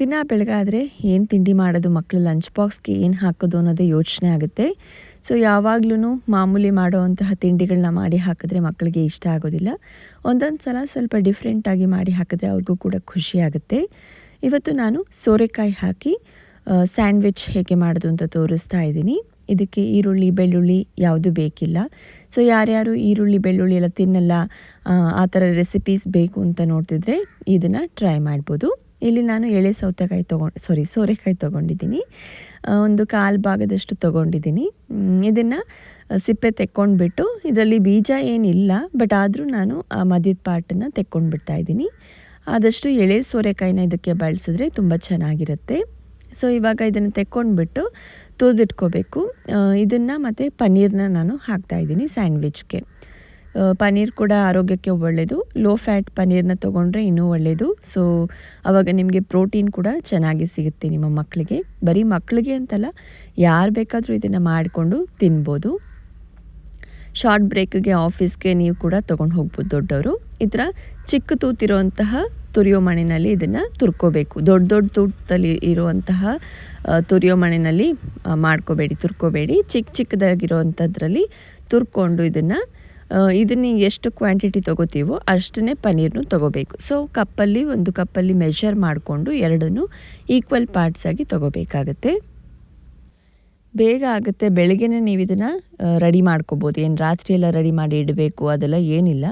ದಿನ ಬೆಳಗಾದರೆ ಏನು ತಿಂಡಿ ಮಾಡೋದು ಮಕ್ಕಳು ಲಂಚ್ ಬಾಕ್ಸ್ಗೆ ಏನು ಹಾಕೋದು ಅನ್ನೋದೇ ಯೋಚನೆ ಆಗುತ್ತೆ. ಸೊ ಯಾವಾಗ್ಲೂ ಮಾಮೂಲಿ ಮಾಡುವಂತಹ ತಿಂಡಿಗಳನ್ನ ಮಾಡಿ ಹಾಕಿದ್ರೆ ಮಕ್ಕಳಿಗೆ ಇಷ್ಟ ಆಗೋದಿಲ್ಲ. ಒಂದೊಂದು ಸಲ ಸ್ವಲ್ಪ ಡಿಫ್ರೆಂಟಾಗಿ ಮಾಡಿ ಹಾಕಿದ್ರೆ ಅವ್ರಿಗೂ ಕೂಡ ಖುಷಿ ಆಗುತ್ತೆ. ಇವತ್ತು ನಾನು ಸೋರೆಕಾಯಿ ಹಾಕಿ ಸ್ಯಾಂಡ್ವಿಚ್ ಹೇಗೆ ಮಾಡೋದು ಅಂತ ತೋರಿಸ್ತಾ ಇದ್ದೀನಿ. ಇದಕ್ಕೆ ಈರುಳ್ಳಿ ಬೆಳ್ಳುಳ್ಳಿ ಯಾವುದು ಬೇಕಿಲ್ಲ. ಸೊ ಯಾರ್ಯಾರು ಈರುಳ್ಳಿ ಬೆಳ್ಳುಳ್ಳಿ ಎಲ್ಲ ತಿನ್ನಲ್ಲ ಆ, ಆ ಥರ ರೆಸಿಪೀಸ್ ಬೇಕು ಅಂತ ನೋಡ್ತಿದ್ರೆ ಇದನ್ನು ಟ್ರೈ ಮಾಡ್ಬೋದು. ಇಲ್ಲಿ ನಾನು ಎಳೆ ಸೌತೆಕಾಯಿ ತೊಗೊಂಡು ಸಾರಿ ಸೋರೆಕಾಯಿ ತೊಗೊಂಡಿದ್ದೀನಿ. ಒಂದು ಕಾಲು ಭಾಗದಷ್ಟು ತೊಗೊಂಡಿದ್ದೀನಿ. ಇದನ್ನು ಸಿಪ್ಪೆ ತೆಕ್ಕೊಂಡ್ಬಿಟ್ಟು, ಇದರಲ್ಲಿ ಬೀಜ ಏನಿಲ್ಲ ಬಟ್ ಆದರೂ ನಾನು ಆ ಮದ್ಯದ ಪಾರ್ಟನ್ನು ತೆಕ್ಕೊಂಡ್ಬಿಡ್ತಾ ಇದ್ದೀನಿ. ಆದಷ್ಟು ಎಳೆ ಸೋರೆಕಾಯಿನ ಇದಕ್ಕೆ ಬಳಸಿದ್ರೆ ತುಂಬ ಚೆನ್ನಾಗಿರುತ್ತೆ. ಸೊ ಇವಾಗ ಇದನ್ನು ತೆಕ್ಕೊಂಡ್ಬಿಟ್ಟು ತೋದಿಟ್ಕೋಬೇಕು ಇದನ್ನು ಮತ್ತು ಪನ್ನೀರನ್ನ ನಾನು ಹಾಕ್ತಾಯಿದ್ದೀನಿ ಸ್ಯಾಂಡ್ವಿಚ್ಗೆ. ಪನ್ನೀರ್ ಕೂಡ ಆರೋಗ್ಯಕ್ಕೆ ಒಳ್ಳೆಯದು. ಲೋ ಫ್ಯಾಟ್ ಪನ್ನೀರ್ನ ತೊಗೊಂಡ್ರೆ ಇನ್ನೂ ಒಳ್ಳೆಯದು. ಸೊ ಅವಾಗ ನಿಮಗೆ ಪ್ರೋಟೀನ್ ಕೂಡ ಚೆನ್ನಾಗಿ ಸಿಗುತ್ತೆ ನಿಮ್ಮ ಮಕ್ಕಳಿಗೆ ಬರೀ ಮಕ್ಕಳಿಗೆ ಅಂತಲ್ಲ, ಯಾರು ಬೇಕಾದರೂ ಇದನ್ನು ಮಾಡಿಕೊಂಡು ತಿನ್ಬೋದು. ಶಾರ್ಟ್ ಬ್ರೇಕ್ಗೆ ಆಫೀಸ್ಗೆ ನೀವು ಕೂಡ ತೊಗೊಂಡು ಹೋಗ್ಬೋದು ದೊಡ್ಡವರು. ಈ ಥರ ಚಿಕ್ಕ ತೂತಿರುವಂತಹ ತುರಿಯೋ ಮಣ್ಣಿನಲ್ಲಿ ಇದನ್ನು ತುರ್ಕೋಬೇಕು. ದೊಡ್ಡ ದೊಡ್ಡ ತೂತಲ್ಲಿ ಇರುವಂತಹ ತುರಿಯೋ ಮಣ್ಣಿನಲ್ಲಿ ಮಾಡ್ಕೋಬೇಡಿ, ತುರ್ಕೋಬೇಡಿ. ಚಿಕ್ಕ ಚಿಕ್ಕದಾಗಿರುವಂಥದ್ರಲ್ಲಿ ತುರ್ಕೊಂಡು ಇದನ್ನು ಇದನ್ನು ಎಷ್ಟು ಕ್ವಾಂಟಿಟಿ ತಗೋತೀವೋ ಅಷ್ಟನ್ನೇ ಪನ್ನೀರ್ನು ತಗೋಬೇಕು. ಸೊ ಕಪ್ಪಲ್ಲಿ ಒಂದು ಕಪ್ಪಲ್ಲಿ ಮೆಷರ್ ಮಾಡಿಕೊಂಡು ಎರಡನ್ನೂ ಈಕ್ವಲ್ ಪಾರ್ಟ್ಸ್ ಆಗಿ ತೊಗೋಬೇಕಾಗತ್ತೆ. ಬೇಗ ಆಗುತ್ತೆ. ಬೆಳಗ್ಗೆನೇ ನೀವು ಇದನ್ನು ರೆಡಿ ಮಾಡ್ಕೋಬೋದು. ಏನು ರಾತ್ರಿ ಎಲ್ಲ ರೆಡಿ ಮಾಡಿ ಇಡಬೇಕು ಅದೆಲ್ಲ ಏನಿಲ್ಲ.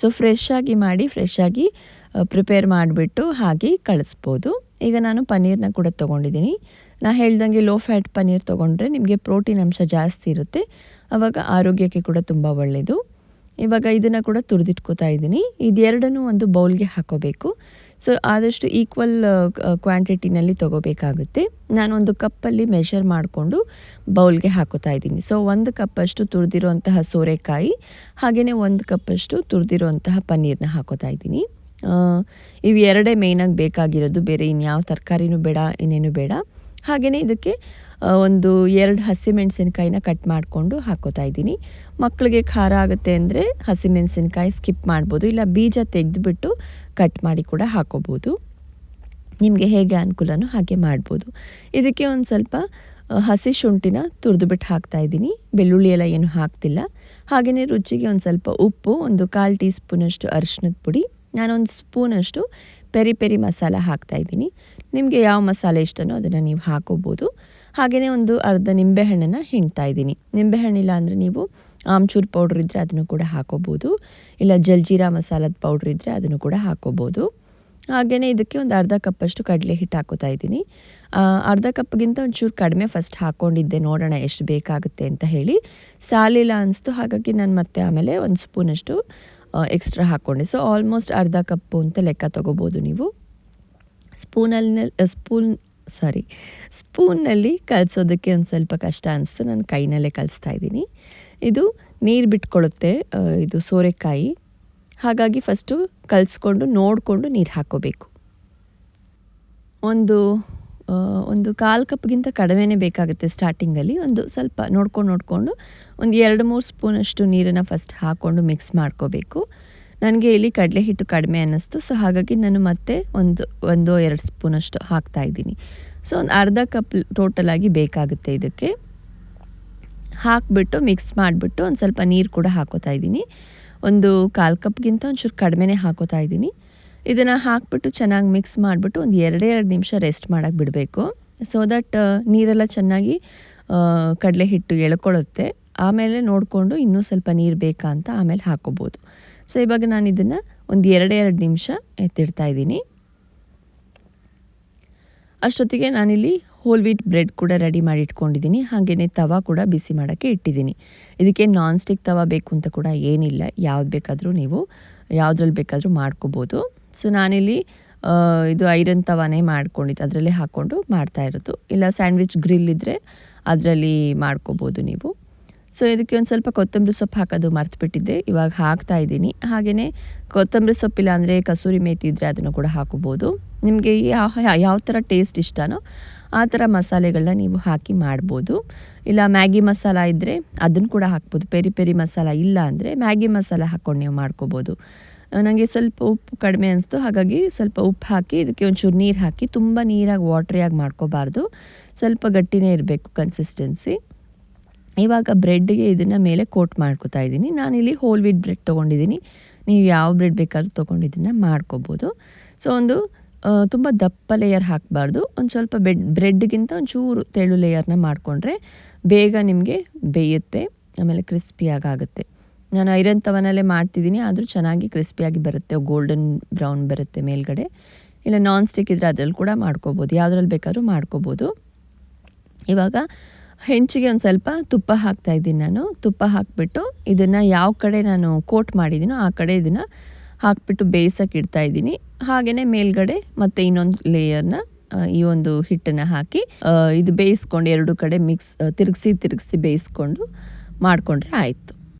ಸೊ ಫ್ರೆಶ್ ಆಗಿ ಮಾಡಿ ಫ್ರೆಶ್ ಆಗಿ ಪ್ರಿಪೇರ್ ಮಾಡಿಬಿಟ್ಟು ಹಾಗೆ ಕಳಿಸ್ಬೋದು. ಈಗ ನಾನು ಪನ್ನೀರ್ನ ಕೂಡ ತೊಗೊಂಡಿದ್ದೀನಿ. ನಾ ಹೇಳ್ದಂಗೆ ಲೋ ಫ್ಯಾಟ್ ಪನ್ನೀರ್ ತೊಗೊಂಡ್ರೆ ನಿಮಗೆ ಪ್ರೋಟೀನ್ ಅಂಶ ಜಾಸ್ತಿ ಇರುತ್ತೆ. ಆವಾಗ ಆರೋಗ್ಯಕ್ಕೆ ಕೂಡ ತುಂಬ ಒಳ್ಳೆಯದು ಇವಾಗ ಇದನ್ನು ಕೂಡ ತುರಿದಿಟ್ಕೋತಾ ಇದ್ದೀನಿ. ಇದೆರಡನ್ನೂ ಒಂದು ಬೌಲ್ಗೆ ಹಾಕೋಬೇಕು. ಸೊ, ಆದಷ್ಟು ಈಕ್ವಲ್ ಕ್ವಾಂಟಿಟಿನಲ್ಲಿ ತೊಗೋಬೇಕಾಗುತ್ತೆ. ನಾನು ಒಂದು ಕಪ್ಪಲ್ಲಿ ಮೆಷರ್ ಮಾಡಿಕೊಂಡು ಬೌಲ್ಗೆ ಹಾಕೋತಾ ಇದ್ದೀನಿ. ಸೊ, ಒಂದು ಕಪ್ಪಷ್ಟು ತುರಿದಿರುವಂತಹ ಸೋರೆಕಾಯಿ ಹಾಗೆಯೇ ಒಂದು ಕಪ್ಪಷ್ಟು ತುರಿದಿರುವಂತಹ ಪನ್ನೀರ್ನ ಹಾಕೋತಾ ಇದ್ದೀನಿ. ಇವು ಎರಡೇ ಮೇಯ್ನಾಗಿ ಬೇಕಾಗಿರೋದು. ಬೇರೆ ಇನ್ಯಾವ ತರಕಾರಿನೂ ಬೇಡ, ಇನ್ನೇನು ಬೇಡ. ಹಾಗೆಯೇ ಇದಕ್ಕೆ ಒಂದು ಎರಡು ಹಸಿಮೆಣಸಿನ್ಕಾಯಿನ ಕಟ್ ಮಾಡಿಕೊಂಡು ಹಾಕೋತಾ ಇದ್ದೀನಿ. ಮಕ್ಕಳಿಗೆ ಖಾರ ಆಗುತ್ತೆ ಅಂದರೆ ಹಸಿಮೆಣಸಿನ್ಕಾಯಿ ಸ್ಕಿಪ್ ಮಾಡ್ಬೋದು, ಇಲ್ಲ ಬೀಜ ತೆಗೆದುಬಿಟ್ಟು ಕಟ್ ಮಾಡಿ ಕೂಡ ಹಾಕೋಬೋದು. ನಿಮಗೆ ಹೇಗೆ ಅನುಕೂಲನೋ ಹಾಗೆ ಮಾಡ್ಬೋದು. ಇದಕ್ಕೆ ಒಂದು ಸ್ವಲ್ಪ ಹಸಿ ಶುಂಠಿನ ತುರಿದುಬಿಟ್ಟು ಹಾಕ್ತಾ ಇದ್ದೀನಿ. ಬೆಳ್ಳುಳ್ಳಿ ಎಲ್ಲ ಏನು ಹಾಕ್ತಿಲ್ಲ. ಹಾಗೆಯೇ ರುಚಿಗೆ ಒಂದು ಸ್ವಲ್ಪ ಉಪ್ಪು, ಒಂದು ಕಾಲು ಟೀ ಸ್ಪೂನಷ್ಟು ಅರಿಶಿನದ ಪುಡಿ. ನಾನೊಂದು ಸ್ಪೂನಷ್ಟು ಪೆರಿ ಪೆರಿ ಮಸಾಲ ಹಾಕ್ತಾ ಇದ್ದೀನಿ. ನಿಮಗೆ ಯಾವ ಮಸಾಲೆ ಇಷ್ಟನೋ ಅದನ್ನು ನೀವು ಹಾಕೋಬೋದು. ಹಾಗೆಯೇ ಒಂದು ಅರ್ಧ ನಿಂಬೆಹಣ್ಣನ್ನು ಹಿಂಡ್ತಾ ಇದ್ದೀನಿ. ನಿಂಬೆಹಣ್ಣಿಲ್ಲ ಅಂದರೆ ನೀವು ಆಮ್ಚೂರ್ ಪೌಡ್ರ್ ಇದ್ದರೆ ಅದನ್ನು ಕೂಡ ಹಾಕೋಬೋದು. ಇಲ್ಲ ಜಲ್ಜೀರಾ ಮಸಾಲದ ಪೌಡ್ರ್ ಇದ್ದರೆ ಅದನ್ನು ಕೂಡ ಹಾಕೋಬೋದು. ಹಾಗೆಯೇ ಇದಕ್ಕೆ ಒಂದು ಅರ್ಧ ಕಪ್ಪಷ್ಟು ಕಡಲೆ ಹಿಟ್ಟು ಹಾಕೋತಾ ಇದ್ದೀನಿ. ಅರ್ಧ ಕಪ್ಗಿಂತ ಒಂಚೂರು ಕಡಿಮೆ ಫಸ್ಟ್ ಹಾಕ್ಕೊಂಡಿದ್ದೆ ನೋಡೋಣ ಎಷ್ಟು ಬೇಕಾಗುತ್ತೆ ಅಂತ ಹೇಳಿ. ಸಾಲಿಲ್ಲ ಅನಿಸ್ತು, ಹಾಗಾಗಿ ನಾನು ಮತ್ತೆ ಆಮೇಲೆ ಒಂದು ಸ್ಪೂನಷ್ಟು ಎಕ್ಸ್ಟ್ರಾ ಹಾಕ್ಕೊಂಡೆ ಸೊ ಆಲ್ಮೋಸ್ಟ್ ಅರ್ಧ ಕಪ್ಪು ಅಂತ ಲೆಕ್ಕ ತೊಗೋಬೋದು ನೀವು. ಸ್ಪೂನಲ್ಲಿ ಸ್ಪೂನ್ ಸಾರಿ ಸ್ಪೂನ್ನಲ್ಲಿ ಕಲಸೋದಕ್ಕೆ ಒಂದು ಸ್ವಲ್ಪ ಕಷ್ಟ ಅನಿಸ್ತು. ನಾನು ಕೈನಲ್ಲೇ ಕಲಿಸ್ತಾ ಇದ್ದೀನಿ. ಇದು ನೀರು ಬಿಟ್ಕೊಳುತ್ತೆ ಇದು ಸೋರೆಕಾಯಿ. ಹಾಗಾಗಿ ಫಸ್ಟು ಕಲಿಸ್ಕೊಂಡು, ನೋಡಿಕೊಂಡು ನೀರು ಹಾಕೋಬೇಕು. ಒಂದು ಒಂದು ಕಾಲು ಕಪ್ಗಿಂತ ಕಡಿಮೆನೇ ಬೇಕಾಗುತ್ತೆ ಸ್ಟಾರ್ಟಿಂಗಲ್ಲಿ ಒಂದು ಸ್ವಲ್ಪ ನೋಡ್ಕೊಂಡು ನೋಡಿಕೊಂಡು ಒಂದು ಎರಡು ಮೂರು ಸ್ಪೂನಷ್ಟು ನೀರನ್ನು ಫಸ್ಟ್ ಹಾಕ್ಕೊಂಡು ಮಿಕ್ಸ್ ಮಾಡ್ಕೋಬೇಕು. ನನಗೆ ಇಲ್ಲಿ ಕಡಲೆ ಹಿಟ್ಟು ಕಡಿಮೆ ಅನ್ನಿಸ್ತು ಸೊ ಹಾಗಾಗಿ ನಾನು ಮತ್ತೆ ಒಂದು ಒಂದು ಎರಡು ಸ್ಪೂನಷ್ಟು ಹಾಕ್ತಾ ಇದ್ದೀನಿ. ಸೊ ಒಂದು ಅರ್ಧ ಕಪ್ ಟೋಟಲಾಗಿ ಬೇಕಾಗುತ್ತೆ ಇದಕ್ಕೆ. ಹಾಕಿಬಿಟ್ಟು ಮಿಕ್ಸ್ ಮಾಡಿಬಿಟ್ಟು ಒಂದು ಸ್ವಲ್ಪ ನೀರು ಕೂಡ ಹಾಕೋತಾ ಇದ್ದೀನಿ. ಒಂದು ಕಾಲು ಕಪ್ಗಿಂತ ಒಂಚೂರು ಕಡಿಮೆನೇ ಹಾಕೋತಾ ಇದ್ದೀನಿ. ಇದನ್ನು ಹಾಕ್ಬಿಟ್ಟು ಚೆನ್ನಾಗಿ ಮಿಕ್ಸ್ ಮಾಡಿಬಿಟ್ಟು ಒಂದು ಎರಡೇ ಎರಡು ನಿಮಿಷ ರೆಸ್ಟ್ ಮಾಡೋಕ್ಕೆ ಬಿಡಬೇಕು. ಸೊ ದಟ್ ನೀರೆಲ್ಲ ಚೆನ್ನಾಗಿ ಕಡಲೆ ಹಿಟ್ಟು ಎಳ್ಕೊಳ್ಳುತ್ತೆ ಆಮೇಲೆ ನೋಡಿಕೊಂಡು ಇನ್ನೂ ಸ್ವಲ್ಪ ನೀರು ಬೇಕಾ ಅಂತ ಆಮೇಲೆ ಹಾಕೋಬೋದು. ಸೊ ಇವಾಗ ನಾನು ಇದನ್ನು ಒಂದು ಎರಡೇ ಎರಡು ನಿಮಿಷ ಎತ್ತಿಡ್ತಾ ಇದ್ದೀನಿ. ಅಷ್ಟೊತ್ತಿಗೆ ನಾನಿಲ್ಲಿ ಹೋಲ್ ವೀಟ್ ಬ್ರೆಡ್ ಕೂಡ ರೆಡಿ ಮಾಡಿ ಇಟ್ಕೊಂಡಿದ್ದೀನಿ. ಹಾಗೆಯೇ ತವಾ ಕೂಡ ಬಿಸಿ ಮಾಡೋಕ್ಕೆ ಇಟ್ಟಿದ್ದೀನಿ. ಇದಕ್ಕೆ ನಾನ್ ಸ್ಟಿಕ್ ತವಾ ಬೇಕು ಅಂತ ಕೂಡ ಏನಿಲ್ಲ. ಯಾವ್ದು ಬೇಕಾದರೂ ನೀವು ಯಾವುದ್ರಲ್ಲಿ ಬೇಕಾದರೂ ಮಾಡ್ಕೋಬೋದು. ಸೊ ನಾನಿಲ್ಲಿ ಇದು ಐರನ್ ತವಾನೇ ಮಾಡ್ಕೊಂಡಿದ್ದು. ಅದರಲ್ಲಿ ಹಾಕ್ಕೊಂಡು ಮಾಡ್ತಾ ಇರೋದು. ಇಲ್ಲ, ಸ್ಯಾಂಡ್ವಿಚ್ ಗ್ರಿಲ್ ಇದ್ದರೆ ಅದರಲ್ಲಿ ಮಾಡ್ಕೋಬೋದು ನೀವು. ಸೊ ಇದಕ್ಕೆ ಒಂದು ಸ್ವಲ್ಪ ಕೊತ್ತಂಬರಿ ಸೊಪ್ಪು ಹಾಕೋದು ಮರ್ತುಬಿಟ್ಟಿದ್ದೆ. ಇವಾಗ ಹಾಕ್ತಾ ಇದ್ದೀನಿ. ಹಾಗೆಯೇ ಕೊತ್ತಂಬರಿ ಸೊಪ್ಪಿಲ್ಲ ಅಂದರೆ ಕಸೂರಿ ಮೇತಿ ಇದ್ದರೆ ಅದನ್ನು ಕೂಡ ಹಾಕೋಬೋದು. ನಿಮಗೆ ಯಾವ ಯಾವ ಥರ ಟೇಸ್ಟ್ ಇಷ್ಟನೋ ಆ ಥರ ಮಸಾಲೆಗಳನ್ನ ನೀವು ಹಾಕಿ ಮಾಡ್ಬೋದು. ಇಲ್ಲ, ಮ್ಯಾಗಿ ಮಸಾಲ ಇದ್ದರೆ ಅದನ್ನು ಕೂಡ ಹಾಕ್ಬೋದು. ಪೆರಿ ಪೆರಿ ಮಸಾಲ ಇಲ್ಲ ಅಂದರೆ ಮ್ಯಾಗಿ ಮಸಾಲ ಹಾಕ್ಕೊಂಡು ನೀವು ಮಾಡ್ಕೋಬೋದು. ನನಗೆ ಸ್ವಲ್ಪ ಉಪ್ಪು ಕಡಿಮೆ ಅನಿಸ್ತು. ಹಾಗಾಗಿ ಸ್ವಲ್ಪ ಉಪ್ಪು ಹಾಕಿ, ಇದಕ್ಕೆ ಒಂಚೂರು ನೀರು ಹಾಕಿ, ತುಂಬ ನೀರಾಗಿ ವಾಟ್ರಿಯಾಗಿ ಮಾಡ್ಕೋಬಾರ್ದು. ಸ್ವಲ್ಪ ಗಟ್ಟಿನೇ ಇರಬೇಕು ಕನ್ಸಿಸ್ಟೆನ್ಸಿ ಇವಾಗ ಬ್ರೆಡ್ಗೆ ಇದನ್ನು ಮೇಲೆ ಕೋಟ್ ಮಾಡ್ಕೋತಾ ಇದ್ದೀನಿ. ನಾನಿಲ್ಲಿ ಹೋಲ್ ವೀಟ್ ಬ್ರೆಡ್ ತೊಗೊಂಡಿದ್ದೀನಿ. ನೀವು ಯಾವ ಬ್ರೆಡ್ ಬೇಕಾದ್ರೂ ತೊಗೊಂಡಿದ್ದನ್ನು ಮಾಡ್ಕೋಬೋದು. ಸೊ ಒಂದು ತುಂಬ ದಪ್ಪ ಲೇಯರ್ ಹಾಕಬಾರ್ದು. ಒಂದು ಸ್ವಲ್ಪ ಬೆಡ್ ಬ್ರೆಡ್ಗಿಂತ ಒಂಚೂರು ತೆಳು ಲೇಯರ್ನ ಮಾಡಿಕೊಂಡ್ರೆ ಬೇಗ ನಿಮಗೆ ಬೇಯುತ್ತೆ, ಆಮೇಲೆ ಕ್ರಿಸ್ಪಿಯಾಗಿ ಆಗುತ್ತೆ ನಾನು ಐರನ್ ತವನಲ್ಲೇ ಮಾಡ್ತಿದ್ದೀನಿ, ಆದರೂ ಚೆನ್ನಾಗಿ ಕ್ರಿಸ್ಪಿಯಾಗಿ ಬರುತ್ತೆ ಗೋಲ್ಡನ್ ಬ್ರೌನ್ ಬರುತ್ತೆ ಮೇಲ್ಗಡೆ. ಇಲ್ಲ ನಾನ್ ಸ್ಟಿಕ್ ಇದ್ದರೆ ಅದ್ರಲ್ಲಿ ಕೂಡ ಮಾಡ್ಕೋಬೋದು, ಯಾವುದ್ರಲ್ಲಿ ಬೇಕಾದ್ರೂ ಮಾಡ್ಕೋಬೋದು. ಇವಾಗ ಹೆಂಚಿಗೆ ಒಂದು ಸ್ವಲ್ಪ ತುಪ್ಪ ಹಾಕ್ತಾ ಇದ್ದೀನಿ ನಾನು. ತುಪ್ಪ ಹಾಕಿಬಿಟ್ಟು ಇದನ್ನು ಯಾವ ಕಡೆ ನಾನು ಕೋಟ್ ಮಾಡಿದ್ದೀನೋ ಆ ಕಡೆ ಇದನ್ನು ಹಾಕಿಬಿಟ್ಟು ಬೇಯಿಸೋಕೆ ಇಡ್ತಾ ಇದ್ದೀನಿ. ಹಾಗೆಯೇ ಮೇಲ್ಗಡೆ ಮತ್ತು ಇನ್ನೊಂದು ಲೇಯರ್ನ ಈ ಒಂದು ಹಿಟ್ಟನ್ನು ಹಾಕಿ ಇದು ಬೇಯಿಸ್ಕೊಂಡು ಎರಡು ಕಡೆ ಮಿಕ್ಸ್ ತಿರುಗಿಸಿ ತಿರುಗಿಸಿ ಬೇಯಿಸ್ಕೊಂಡು ಮಾಡಿಕೊಂಡ್ರೆ ಆಯಿತು.